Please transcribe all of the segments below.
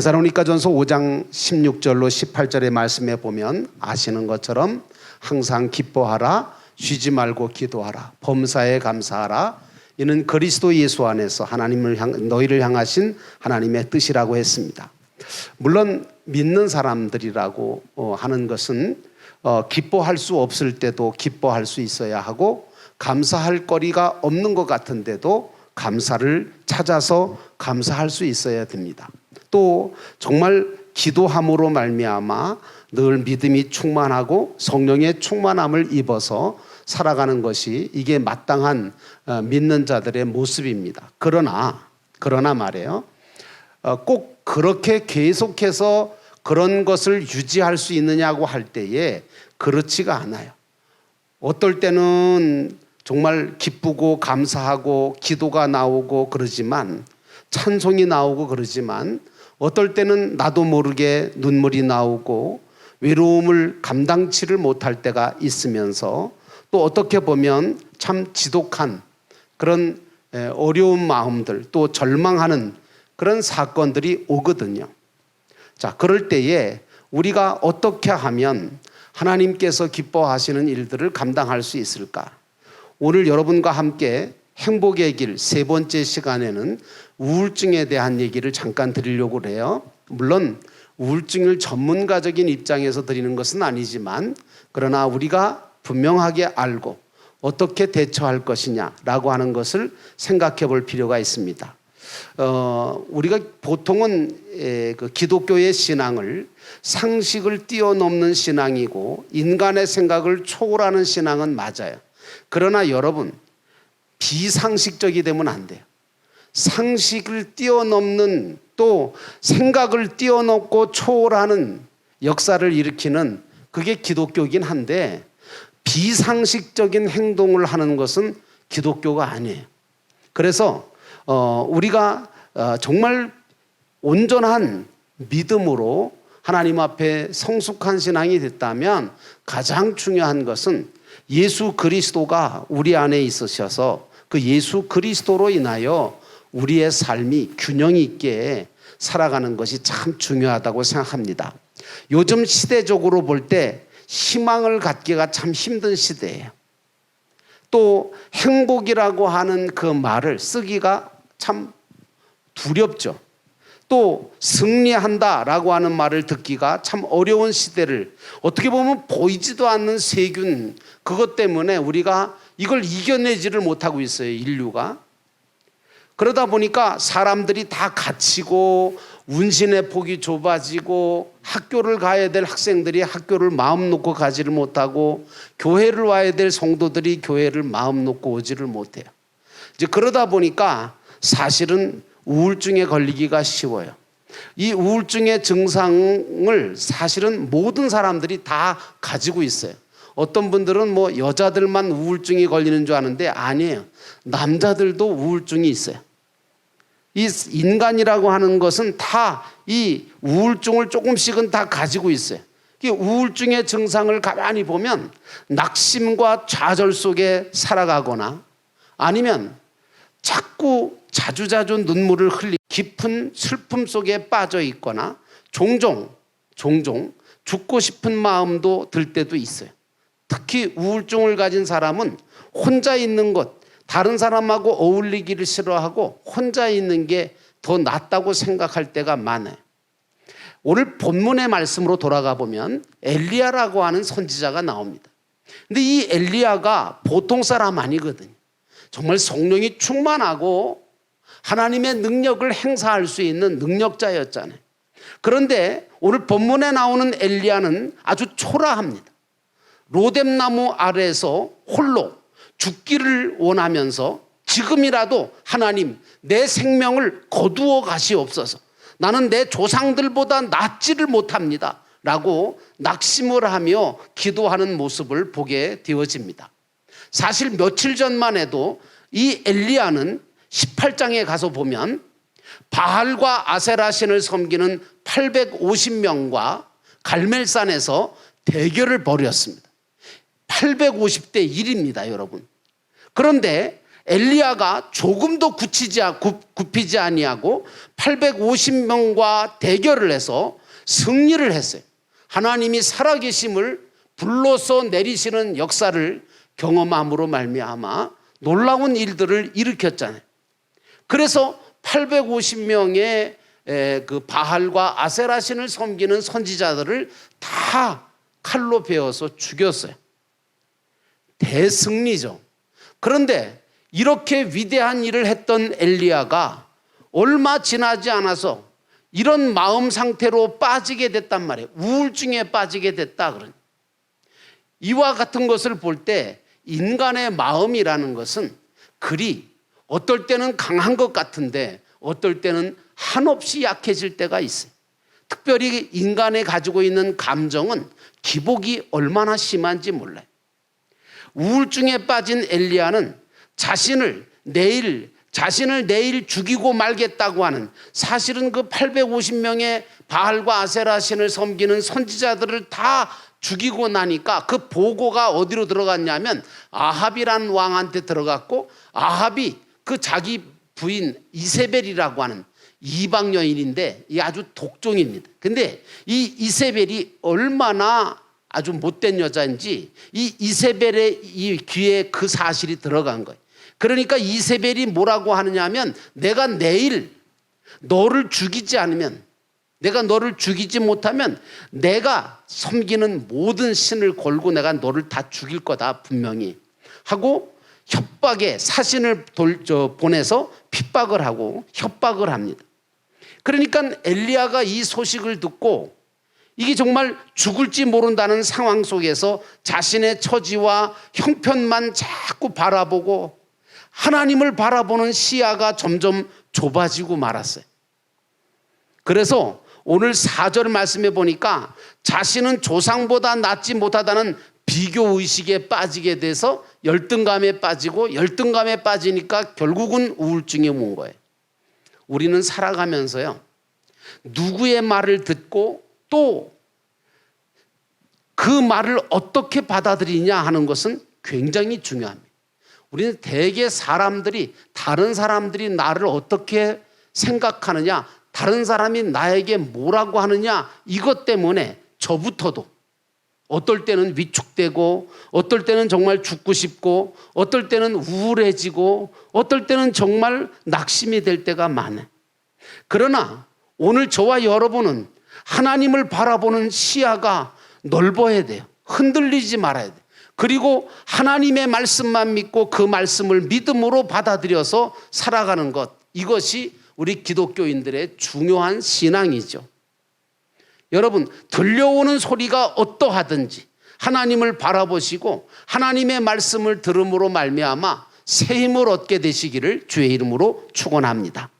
데살로니가전서 5장 16절로 18절의 말씀에 보면 아시는 것처럼 항상 기뻐하라 쉬지 말고 기도하라 범사에 감사하라 이는 그리스도 예수 안에서 하나님을 향 너희를 향하신 하나님의 뜻이라고 했습니다. 물론 믿는 사람들이라고 어, 하는 것은 어, 기뻐할 수 없을 때도 기뻐할 수 있어야 하고 감사할 거리가 없는 것 같은데도 감사를 찾아서 감사할 수 있어야 됩니다. 또 정말 기도함으로 말미암아 늘 믿음이 충만하고 성령의 충만함을 입어서 살아가는 것이 이게 마땅한 어, 믿는 자들의 모습입니다. 그러나 그러나 말이에요. 어, 꼭 그렇게 계속해서 그런 것을 유지할 수 있느냐고 할 때에 그렇지가 않아요. 어떨 때는 정말 기쁘고 감사하고 기도가 나오고 그러지만 찬송이 나오고 그러지만 어떨 때는 나도 모르게 눈물이 나오고 외로움을 감당치를 못할 때가 있으면서 또 어떻게 보면 참 지독한 그런 어려운 마음들 또 절망하는 그런 사건들이 오거든요. 자, 그럴 때에 우리가 어떻게 하면 하나님께서 기뻐하시는 일들을 감당할 수 있을까? 오늘 여러분과 함께 행복의 길 세 번째 시간에는 우울증에 대한 얘기를 잠깐 드리려고 그래요. 물론 우울증을 전문가적인 입장에서 드리는 것은 아니지만 그러나 우리가 분명하게 알고 어떻게 대처할 것이냐라고 하는 것을 생각해 볼 필요가 있습니다. 어, 우리가 보통은 에, 그 기독교의 신앙을 상식을 뛰어넘는 신앙이고 인간의 생각을 초월하는 신앙은 맞아요. 그러나 여러분 비상식적이 되면 안 돼요. 상식을 뛰어넘는 또 생각을 뛰어넘고 초월하는 역사를 일으키는 그게 기독교긴 한데 비상식적인 행동을 하는 것은 기독교가 아니에요. 그래서 어, 우리가 어, 정말 온전한 믿음으로 하나님 앞에 성숙한 신앙이 됐다면 가장 중요한 것은 예수 그리스도가 우리 안에 있으셔서 그 예수 그리스도로 인하여 우리의 삶이 균형 있게 살아가는 것이 참 중요하다고 생각합니다. 요즘 시대적으로 볼 때 희망을 갖기가 참 힘든 시대예요. 또 행복이라고 하는 그 말을 쓰기가 참 두렵죠. 또 승리한다라고 하는 말을 듣기가 참 어려운 시대를 어떻게 보면 보이지도 않는 세균 그것 때문에 우리가 이걸 이겨내지를 못하고 있어요, 인류가. 그러다 보니까 사람들이 다 갇히고 운신의 폭이 좁아지고 학교를 가야 될 학생들이 학교를 마음 놓고 가지를 못하고 교회를 와야 될 성도들이 교회를 마음 놓고 오지를 못해요. 이제 그러다 보니까 사실은 우울증에 걸리기가 쉬워요. 이 우울증의 증상을 사실은 모든 사람들이 다 가지고 있어요. 어떤 분들은 뭐 여자들만 우울증이 걸리는 줄 아는데 아니에요. 남자들도 우울증이 있어요. 이 인간이라고 하는 것은 다 이 우울증을 조금씩은 다 가지고 있어요. 이 우울증의 증상을 가만히 보면 낙심과 좌절 속에 살아가거나 아니면 자꾸 자주자주 눈물을 흘리 깊은 슬픔 속에 빠져 있거나 종종 종종 죽고 싶은 마음도 들 때도 있어요. 특히 우울증을 가진 사람은 혼자 있는 것, 다른 사람하고 어울리기를 싫어하고 혼자 있는 게 더 낫다고 생각할 때가 많아요. 오늘 본문의 말씀으로 돌아가 보면 엘리야라고 하는 선지자가 나옵니다. 근데 이 엘리야가 보통 사람 아니거든요. 정말 성령이 충만하고 하나님의 능력을 행사할 수 있는 능력자였잖아요. 그런데 오늘 본문에 나오는 엘리야는 아주 초라합니다. 로뎀나무 아래에서 홀로 죽기를 원하면서 지금이라도 하나님 내 생명을 거두어 가시옵소서. 나는 내 조상들보다 낫지를 못합니다. 라고 낙심을 하며 기도하는 모습을 보게 되어집니다. 사실 며칠 전만 해도 이 엘리야는 18장에 가서 보면 바알과 아세라 신을 섬기는 850명과 갈멜산에서 대결을 벌였습니다. 850대 1입니다, 여러분. 그런데 엘리야가 조금도 굳히지 굽히지 아니하고 850명과 대결을 해서 승리를 했어요. 하나님이 살아계심을 불로서 내리시는 역사를 경험함으로 말미암아 놀라운 일들을 일으켰잖아요. 그래서 850명의 그 바할과 아세라 신을 섬기는 선지자들을 다 칼로 베어서 죽였어요. 대승리죠. 그런데 이렇게 위대한 일을 했던 엘리야가 얼마 지나지 않아서 이런 마음 상태로 빠지게 됐단 말이에요. 우울증에 빠지게 됐다 그러니. 이와 같은 것을 볼 때 인간의 마음이라는 것은 그리 어떨 때는 강한 것 같은데 어떨 때는 한없이 약해질 때가 있어요. 특별히 인간이 가지고 있는 감정은 기복이 얼마나 심한지 몰라요. 우울증에 빠진 엘리야는 자신을 내일 자신을 내일 죽이고 말겠다고 하는 사실은 그 850명의 바알과 아세라 신을 섬기는 선지자들을 다 죽이고 나니까 그 보고가 어디로 들어갔냐면 아합이라는 왕한테 들어갔고 아합이 그 자기 부인 이세벨이라고 하는 이방 여인인데 이 아주 독종입니다. 근데 이 이세벨이 얼마나 아주 못된 여자인지 이 이세벨의 이 귀에 그 사실이 들어간 거예요. 그러니까 이세벨이 뭐라고 하느냐면 내가 내일 너를 죽이지 않으면 내가 너를 죽이지 못하면 내가 섬기는 모든 신을 걸고 내가 너를 다 죽일 거다 분명히 하고 협박에 사신을 돌, 저, 보내서 핍박을 하고 협박을 합니다. 그러니까 엘리야가 이 소식을 듣고 이게 정말 죽을지 모른다는 상황 속에서 자신의 처지와 형편만 자꾸 바라보고 하나님을 바라보는 시야가 점점 좁아지고 말았어요. 그래서 오늘 4절 말씀해 보니까 자신은 조상보다 낫지 못하다는 비교 의식에 빠지게 돼서 열등감에 빠지고 열등감에 빠지니까 결국은 우울증이 온 거예요. 우리는 살아가면서요. 누구의 말을 듣고 또 그 말을 어떻게 받아들이냐 하는 것은 굉장히 중요합니다. 우리는 대개 사람들이 다른 사람들이 나를 어떻게 생각하느냐, 다른 사람이 나에게 뭐라고 하느냐 이것 때문에 저부터도 어떨 때는 위축되고 어떨 때는 정말 죽고 싶고 어떨 때는 우울해지고 어떨 때는 정말 낙심이 될 때가 많아요. 그러나 오늘 저와 여러분은 하나님을 바라보는 시야가 넓어야 돼요. 흔들리지 말아야 돼요. 그리고 하나님의 말씀만 믿고 그 말씀을 믿음으로 받아들여서 살아가는 것. 이것이 우리 기독교인들의 중요한 신앙이죠. 여러분, 들려오는 소리가 어떠하든지 하나님을 바라보시고 하나님의 말씀을 들음으로 말미암아 새 힘을 얻게 되시기를 주의 이름으로 축원합니다.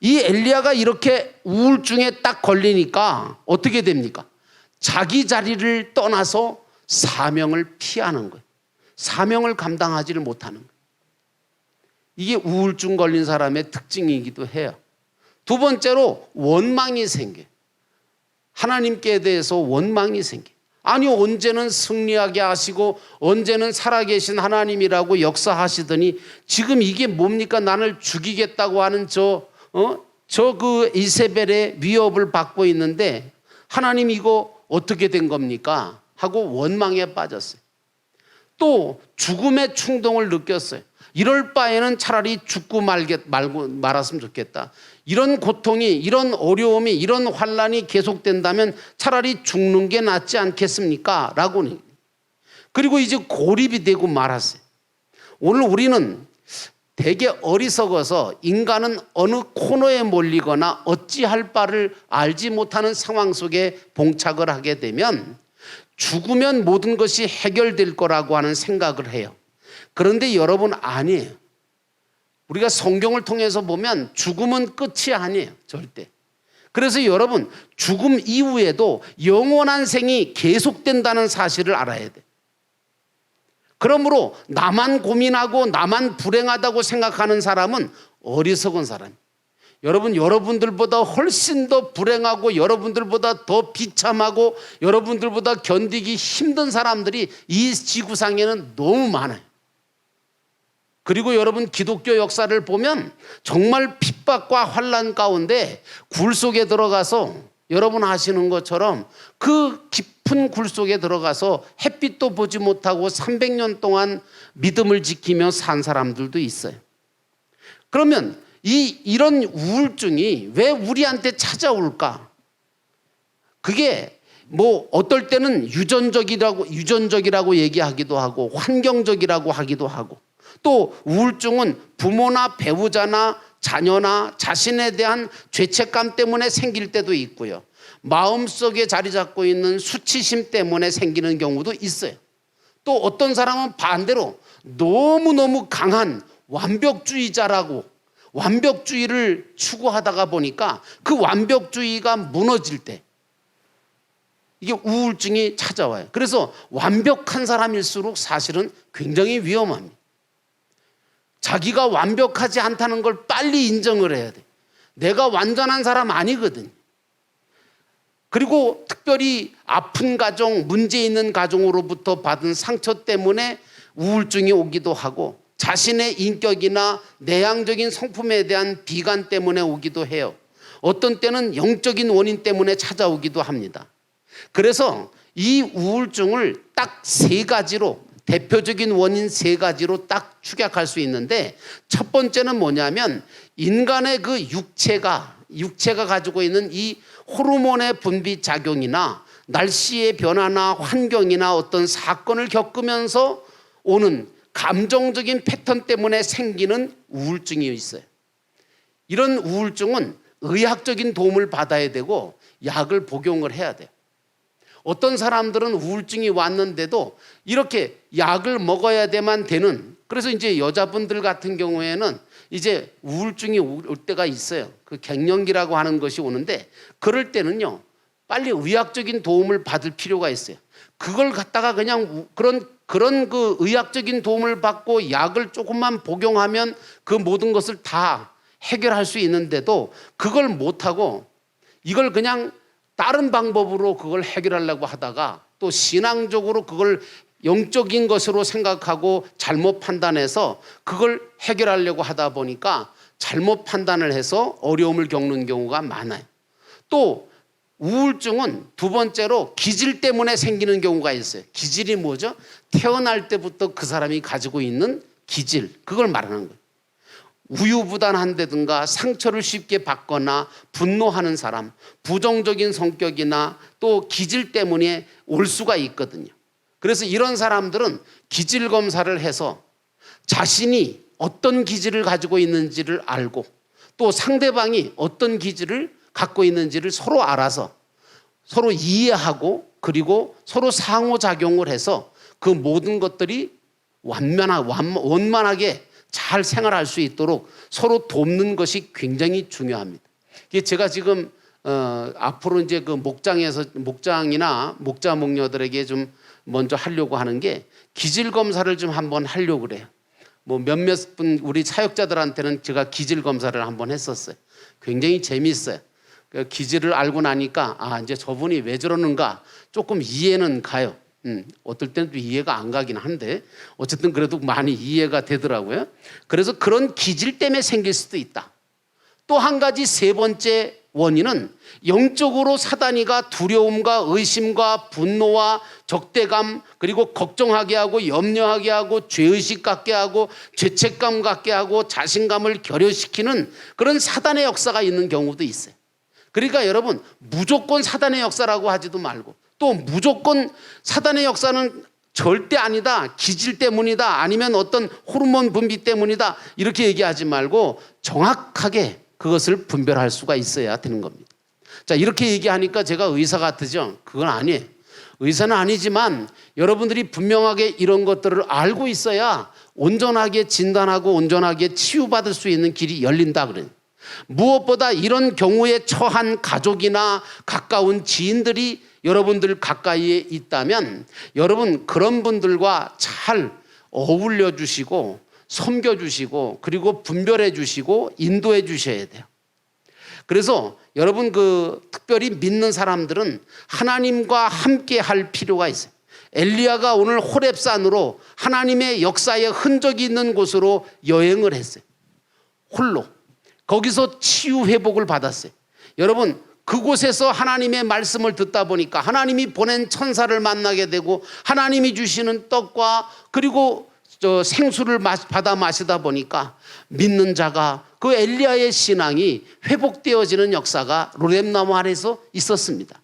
이 엘리야가 이렇게 우울증에 딱 걸리니까 어떻게 됩니까? 자기 자리를 떠나서 사명을 피하는 거예요. 사명을 감당하지를 못하는 거예요. 이게 우울증 걸린 사람의 특징이기도 해요. 두 번째로 원망이 생겨요. 하나님께 대해서 원망이 생겨요. 아니, 언제는 승리하게 하시고, 언제는 살아계신 하나님이라고 역사하시더니, 지금 이게 뭡니까? 나를 죽이겠다고 하는 저, 어? 저 그 이세벨의 위협을 받고 있는데, 하나님 이거 어떻게 된 겁니까? 하고 원망에 빠졌어요. 또 죽음의 충동을 느꼈어요. 이럴 바에는 차라리 죽고 말겠, 말고 말았으면 좋겠다. 이런 고통이, 이런 어려움이, 이런 환란이 계속된다면 차라리 죽는 게 낫지 않겠습니까? 라고는. 그리고 이제 고립이 되고 말았어요. 오늘 우리는 되게 어리석어서 인간은 어느 코너에 몰리거나 어찌할 바를 알지 못하는 상황 속에 봉착을 하게 되면 죽으면 모든 것이 해결될 거라고 하는 생각을 해요. 그런데 여러분 아니에요. 우리가 성경을 통해서 보면 죽음은 끝이 아니에요. 절대. 그래서 여러분 죽음 이후에도 영원한 생이 계속된다는 사실을 알아야 돼. 그러므로 나만 고민하고 나만 불행하다고 생각하는 사람은 어리석은 사람. 여러분, 여러분들보다 훨씬 더 불행하고 여러분들보다 더 비참하고 여러분들보다 견디기 힘든 사람들이 이 지구상에는 너무 많아요. 그리고 여러분 기독교 역사를 보면 정말 핍박과 환란 가운데 굴 속에 들어가서 여러분 아시는 것처럼 그 깊은 굴 속에 들어가서 햇빛도 보지 못하고 300년 동안 믿음을 지키며 산 사람들도 있어요. 그러면 이 이런 우울증이 왜 우리한테 찾아올까? 그게 뭐 어떨 때는 유전적이라고 유전적이라고 얘기하기도 하고 환경적이라고 하기도 하고 또 우울증은 부모나 배우자나 자녀나 자신에 대한 죄책감 때문에 생길 때도 있고요. 마음속에 자리 잡고 있는 수치심 때문에 생기는 경우도 있어요. 또 어떤 사람은 반대로 너무너무 강한 완벽주의자라고 완벽주의를 추구하다가 보니까 그 완벽주의가 무너질 때 이게 우울증이 찾아와요. 그래서 완벽한 사람일수록 사실은 굉장히 위험합니다. 자기가 완벽하지 않다는 걸 빨리 인정을 해야 돼. 내가 완전한 사람 아니거든. 그리고 특별히 아픈 가정, 문제 있는 가정으로부터 받은 상처 때문에 우울증이 오기도 하고 자신의 인격이나 내향적인 성품에 대한 비관 때문에 오기도 해요. 어떤 때는 영적인 원인 때문에 찾아오기도 합니다. 그래서 이 우울증을 딱 세 가지로 대표적인 원인 세 가지로 딱 축약할 수 있는데 첫 번째는 뭐냐면 인간의 그 육체가 육체가 가지고 있는 이 호르몬의 분비 작용이나 날씨의 변화나 환경이나 어떤 사건을 겪으면서 오는 감정적인 패턴 때문에 생기는 우울증이 있어요. 이런 우울증은 의학적인 도움을 받아야 되고 약을 복용을 해야 돼요. 어떤 사람들은 우울증이 왔는데도 이렇게 약을 먹어야 돼만 되는 그래서 이제 여자분들 같은 경우에는 이제 우울증이 올 때가 있어요. 그 갱년기라고 하는 것이 오는데 그럴 때는요. 빨리 의학적인 도움을 받을 필요가 있어요. 그걸 갖다가 그냥 우- 그런 그런 그 의학적인 도움을 받고 약을 조금만 복용하면 그 모든 것을 다 해결할 수 있는데도 그걸 못 하고 이걸 그냥 다른 방법으로 그걸 해결하려고 하다가 또 신앙적으로 그걸 영적인 것으로 생각하고 잘못 판단해서 그걸 해결하려고 하다 보니까 잘못 판단을 해서 어려움을 겪는 경우가 많아요. 또 우울증은 두 번째로 기질 때문에 생기는 경우가 있어요. 기질이 뭐죠? 태어날 때부터 그 사람이 가지고 있는 기질, 그걸 말하는 거예요. 우유부단한다든가 상처를 쉽게 받거나 분노하는 사람, 부정적인 성격이나 또 기질 때문에 올 수가 있거든요. 그래서 이런 사람들은 기질 검사를 해서 자신이 어떤 기질을 가지고 있는지를 알고 또 상대방이 어떤 기질을 갖고 있는지를 서로 알아서 서로 이해하고 그리고 서로 상호작용을 해서 그 모든 것들이 완만하, 완- 원만하게 잘 생활할 수 있도록 서로 돕는 것이 굉장히 중요합니다. 이게 제가 지금 어, 앞으로 이제 그 목장에서 목장이나 목자 목녀들에게 좀 먼저 하려고 하는 게 기질 검사를 좀 한번 하려고 그래요. 뭐 몇몇 분 우리 사역자들한테는 제가 기질 검사를 한번 했었어요. 굉장히 재미있어요. 그 기질을 알고 나니까 아 이제 저분이 왜 저러는가 조금 이해는 가요. 음, 어떨 때는 또 이해가 안 가긴 한데 어쨌든 그래도 많이 이해가 되더라고요. 그래서 그런 기질 때문에 생길 수도 있다. 또 한 가지 세 번째 원인은 영적으로 사단이가 두려움과 의심과 분노와 적대감 그리고 걱정하게 하고 염려하게 하고 죄의식 갖게 하고 죄책감 갖게 하고 자신감을 결여시키는 그런 사단의 역사가 있는 경우도 있어요. 그러니까 여러분 무조건 사단의 역사라고 하지도 말고 또 무조건 사단의 역사는 절대 아니다. 기질 때문이다. 아니면 어떤 호르몬 분비 때문이다. 이렇게 얘기하지 말고 정확하게 그것을 분별할 수가 있어야 되는 겁니다. 자, 이렇게 얘기하니까 제가 의사 같으죠? 그건 아니에요. 의사는 아니지만 여러분들이 분명하게 이런 것들을 알고 있어야 온전하게 진단하고 온전하게 치유받을 수 있는 길이 열린다 그래요. 무엇보다 이런 경우에 처한 가족이나 가까운 지인들이 여러분들 가까이에 있다면 여러분 그런 분들과 잘 어울려 주시고 섬겨 주시고 그리고 분별해 주시고 인도해 주셔야 돼요. 그래서 여러분 그 특별히 믿는 사람들은 하나님과 함께 할 필요가 있어요. 엘리야가 오늘 호렙산으로 하나님의 역사의 흔적이 있는 곳으로 여행을 했어요. 홀로. 거기서 치유 회복을 받았어요. 여러분, 그곳에서 하나님의 말씀을 듣다 보니까 하나님이 보낸 천사를 만나게 되고 하나님이 주시는 떡과 그리고 저 생수를 마- 받아 마시다 보니까 믿는 자가 그 엘리야의 신앙이 회복되어지는 역사가 로뎀나무 아래서 있었습니다.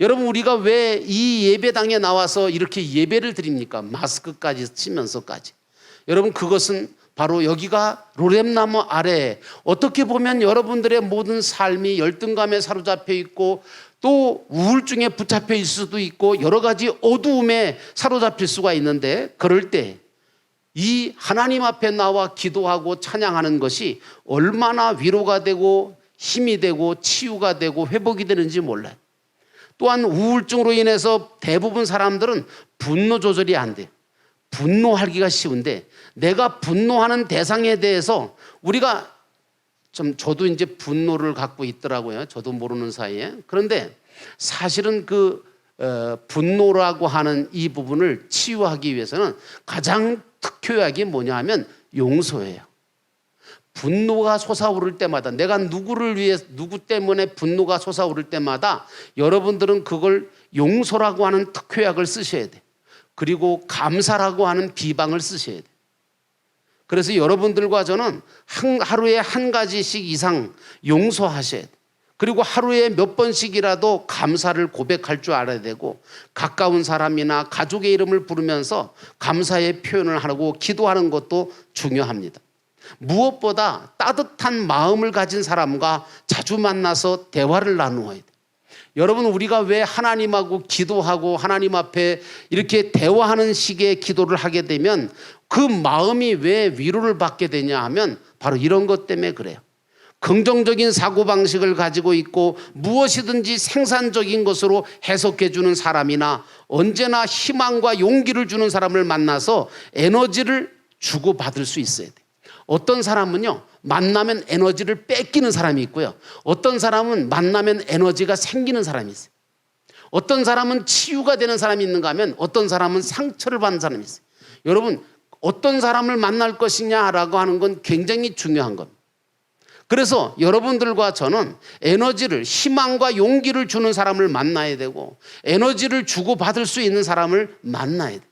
여러분 우리가 왜 이 예배당에 나와서 이렇게 예배를 드립니까? 마스크까지 치면서까지. 여러분 그것은 바로 여기가 로렘나무 아래 어떻게 보면 여러분들의 모든 삶이 열등감에 사로잡혀 있고 또 우울증에 붙잡혀 있을 수도 있고 여러 가지 어두움에 사로잡힐 수가 있는데 그럴 때 이 하나님 앞에 나와 기도하고 찬양하는 것이 얼마나 위로가 되고 힘이 되고 치유가 되고 회복이 되는지 몰라요. 또한 우울증으로 인해서 대부분 사람들은 분노 조절이 안 돼. 분노하기가 쉬운데 내가 분노하는 대상에 대해서 우리가 좀 저도 이제 분노를 갖고 있더라고요. 저도 모르는 사이에. 그런데 사실은 그 어, 분노라고 하는 이 부분을 치유하기 위해서는 가장 특효약이 뭐냐 하면 용서예요. 분노가 솟아오를 때마다 내가 누구를 위해 누구 때문에 분노가 솟아오를 때마다 여러분들은 그걸 용서라고 하는 특효약을 쓰셔야 돼. 그리고 감사라고 하는 비방을 쓰셔야 돼. 그래서 여러분들과 저는 한, 하루에 한 가지씩 이상 용서하셔야 돼. 그리고 하루에 몇 번씩이라도 감사를 고백할 줄 알아야 되고 가까운 사람이나 가족의 이름을 부르면서 감사의 표현을 하고 기도하는 것도 중요합니다. 무엇보다 따뜻한 마음을 가진 사람과 자주 만나서 대화를 나누어야 돼. 여러분 우리가 왜 하나님하고 기도하고 하나님 앞에 이렇게 대화하는 식의 기도를 하게 되면 그 마음이 왜 위로를 받게 되냐 하면 바로 이런 것 때문에 그래요. 긍정적인 사고방식을 가지고 있고 무엇이든지 생산적인 것으로 해석해 주는 사람이나 언제나 희망과 용기를 주는 사람을 만나서 에너지를 주고받을 수 있어야 돼. 어떤 사람은요, 만나면 에너지를 뺏기는 사람이 있고요. 어떤 사람은 만나면 에너지가 생기는 사람이 있어요. 어떤 사람은 치유가 되는 사람이 있는가 하면 어떤 사람은 상처를 받는 사람이 있어요. 여러분, 어떤 사람을 만날 것이냐라고 하는 건 굉장히 중요한 겁니다. 그래서 여러분들과 저는 에너지를 희망과 용기를 주는 사람을 만나야 되고 에너지를 주고받을 수 있는 사람을 만나야 돼.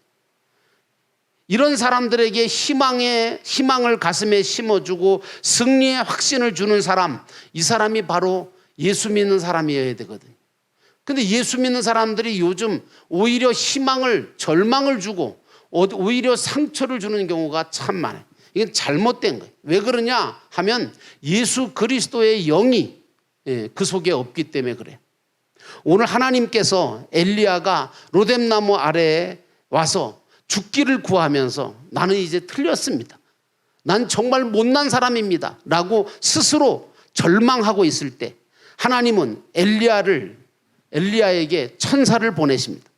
이런 사람들에게 희망의 희망을 가슴에 심어주고 승리의 확신을 주는 사람, 이 사람이 바로 예수 믿는 사람이어야 되거든요. 근데 예수 믿는 사람들이 요즘 오히려 희망을 절망을 주고 오히려 상처를 주는 경우가 참 많아요. 이건 잘못된 거예요. 왜 그러냐 하면 예수 그리스도의 영이 예, 그 속에 없기 때문에 그래요. 오늘 하나님께서 엘리야가 로뎀나무 아래에 와서 죽기를 구하면서 나는 이제 틀렸습니다. 난 정말 못난 사람입니다. 라고 스스로 절망하고 있을 때 하나님은 엘리야를 엘리야에게 천사를 보내십니다.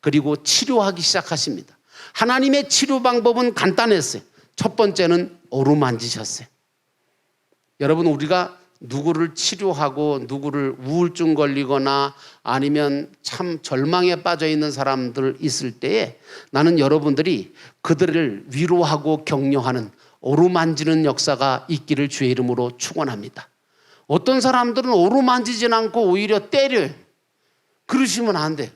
그리고 치료하기 시작하십니다. 하나님의 치료 방법은 간단했어요. 첫 번째는 어루만지셨어요. 여러분 우리가 누구를 치료하고 누구를 우울증 걸리거나 아니면 참 절망에 빠져 있는 사람들 있을 때에 나는 여러분들이 그들을 위로하고 격려하는 어루만지는 역사가 있기를 주의 이름으로 축원합니다. 어떤 사람들은 어루만지진 않고 오히려 때려요. 그러시면 안 돼.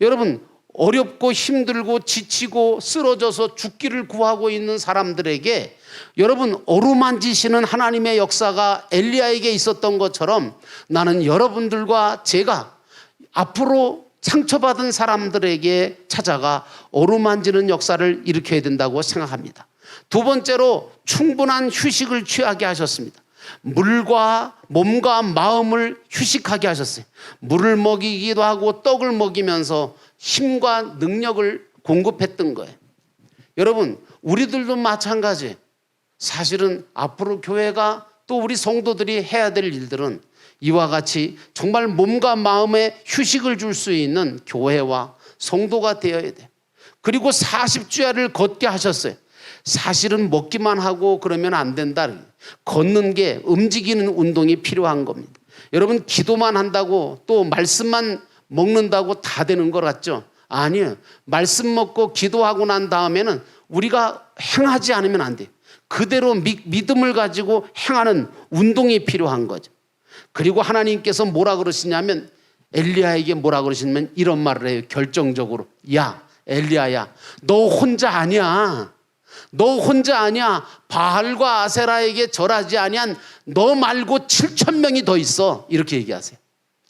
여러분 어렵고 힘들고 지치고 쓰러져서 죽기를 구하고 있는 사람들에게 여러분 어루만지시는 하나님의 역사가 엘리야에게 있었던 것처럼 나는 여러분들과 제가 앞으로 상처받은 사람들에게 찾아가 어루만지는 역사를 일으켜야 된다고 생각합니다. 두 번째로 충분한 휴식을 취하게 하셨습니다. 물과 몸과 마음을 휴식하게 하셨어요. 물을 먹이기도 하고 떡을 먹이면서 힘과 능력을 공급했던 거예요. 여러분, 우리들도 마찬가지. 사실은 앞으로 교회가 또 우리 성도들이 해야 될 일들은 이와 같이 정말 몸과 마음에 휴식을 줄 수 있는 교회와 성도가 되어야 돼. 그리고 40주야를 걷게 하셨어요. 사실은 먹기만 하고 그러면 안 된다. 걷는 게 움직이는 운동이 필요한 겁니다. 여러분 기도만 한다고 또 말씀만 먹는다고 다 되는 것 같죠? 아니에요. 말씀 먹고 기도하고 난 다음에는 우리가 행하지 않으면 안 돼. 그대로 미- 믿음을 가지고 행하는 운동이 필요한 거죠. 그리고 하나님께서 뭐라 그러시냐면 엘리야에게 뭐라 그러시냐면 이런 말을 해요. 결정적으로. 야, 엘리야야. 너 혼자 아니야. 너 혼자 아니야. 바알과 아세라에게 절하지 아니한 너 말고 7천 명이 더 있어. 이렇게 얘기하세요.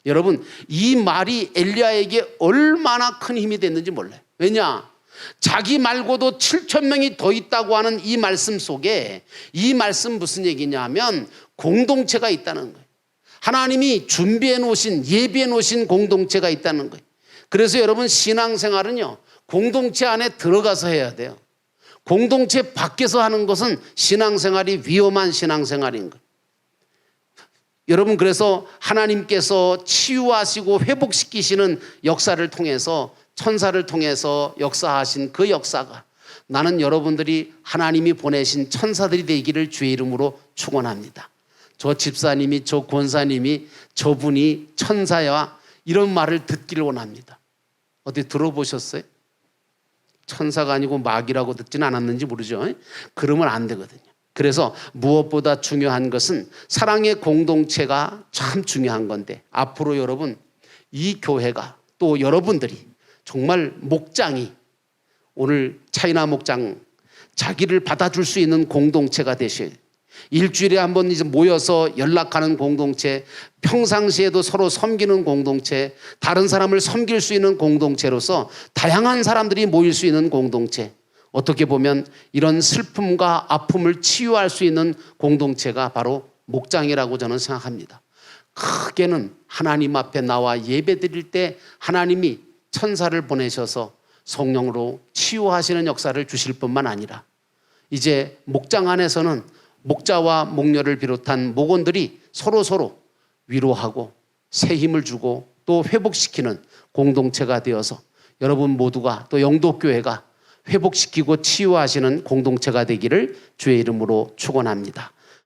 여러분, 이 말이 엘리야에게 얼마나 큰 힘이 됐는지 몰라요. 왜냐? 자기 말고도 7천 명이 더 있다고 하는 이 말씀 속에 이 말씀 무슨 얘기냐면 공동체가 있다는 거예요. 하나님이 준비해 놓으신 예비해 놓으신 공동체가 있다는 거예요. 그래서 여러분 신앙생활은요. 공동체 안에 들어가서 해야 돼요. 공동체 밖에서 하는 것은 신앙생활이 위험한 신앙생활인 거예요. 여러분 그래서 하나님께서 치유하시고 회복시키시는 역사를 통해서 천사를 통해서 역사하신 그 역사가 나는 여러분들이 하나님이 보내신 천사들이 되기를 주의 이름으로 축원합니다. 저 집사님이 저 권사님이 저분이 천사야 이런 말을 듣기를 원합니다. 어디 들어보셨어요? 천사가 아니고 마귀라고 듣지는 않았는지 모르죠. 그러면 안 되거든요. 그래서 무엇보다 중요한 것은 사랑의 공동체가 참 중요한 건데 앞으로 여러분 이 교회가 또 여러분들이 정말 목장이 오늘 차이나 목장 자기를 받아줄 수 있는 공동체가 돼요. 일주일에 한 번 이제 모여서 연락하는 공동체, 평상시에도 서로 섬기는 공동체, 다른 사람을 섬길 수 있는 공동체로서 다양한 사람들이 모일 수 있는 공동체. 어떻게 보면 이런 슬픔과 아픔을 치유할 수 있는 공동체가 바로 목장이라고 저는 생각합니다. 크게는 하나님 앞에 나와 예배 드릴 때 하나님이 천사를 보내셔서 성령으로 치유하시는 역사를 주실 뿐만 아니라 이제 목장 안에서는 목자와 목녀를 비롯한 목원들이 서로 서로 위로하고 새 힘을 주고 또 회복시키는 공동체가 되어서 여러분 모두가 또 영도교회가 회복시키고 치유하시는 공동체가 되기를 주의 이름으로 축원합니다.